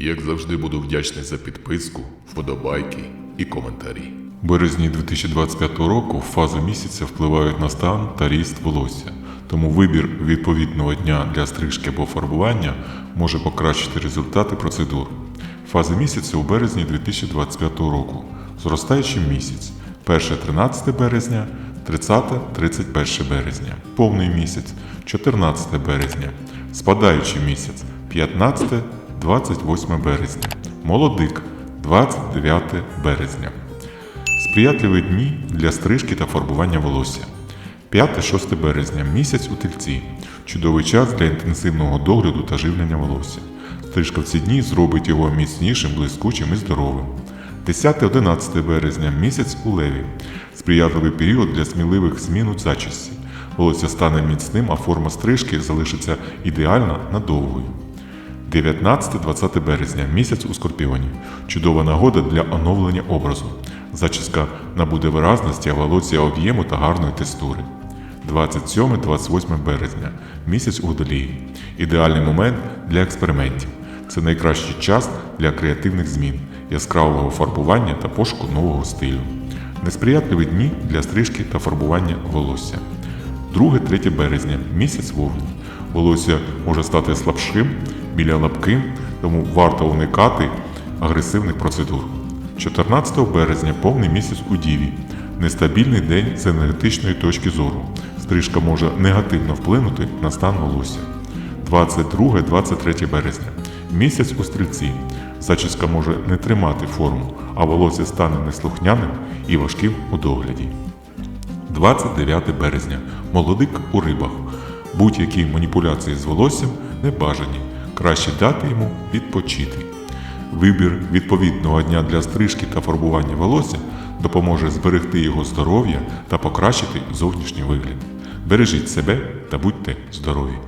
Як завжди буду вдячний за підписку, вподобайки і коментарі. Березні 2025 року в фази місяця впливають на стан та ріст волосся, тому вибір відповідного дня для стрижки або фарбування може покращити результати процедур. Фази місяця у березні 2025 року. Зростаючий місяць 1-13 березня, 30-31 березня. Повний місяць 14 березня. Спадаючий місяць 15-28 березня. Молодик 29 березня. Сприятливі дні для стрижки та фарбування волосся. 5-6 березня місяць у тельці. Чудовий час для інтенсивного догляду та живлення волосся. Стрижка в ці дні зробить його міцнішим, блискучим і здоровим. 10-11 березня місяць у леві. Сприятливий період для сміливих змін у зачісті. Волосся стане міцним, а форма стрижки залишиться ідеальна надовгою. 19-20 березня місяць у Скорпіоні. Чудова нагода для оновлення образу. Зачіска набуде виразності, а волосся об'єму та гарної текстури. 27-28 березня місяць у Водолії. Ідеальний момент для експериментів. Це найкращий час для креативних змін, яскравого фарбування та пошуку нового стилю. Несприятливі дні для стрижки та фарбування волосся. 2-3 березня місяць вовни. Волосся може стати слабшим біля лапки, тому варто уникати агресивних процедур. 14 березня повний місяць у Діві. Нестабільний день з енергетичної точки зору. Стрижка може негативно вплинути на стан волосся. 22-23 березня. Місяць у стрільці. Зачіска може не тримати форму, а волосся стане неслухняним і важким у догляді. 29 березня. Молодик у рибах. Будь-які маніпуляції з волоссям не бажані. Краще дати йому відпочити. Вибір відповідного дня для стрижки та фарбування волосся допоможе зберегти його здоров'я та покращити зовнішній вигляд. Бережіть себе та будьте здорові!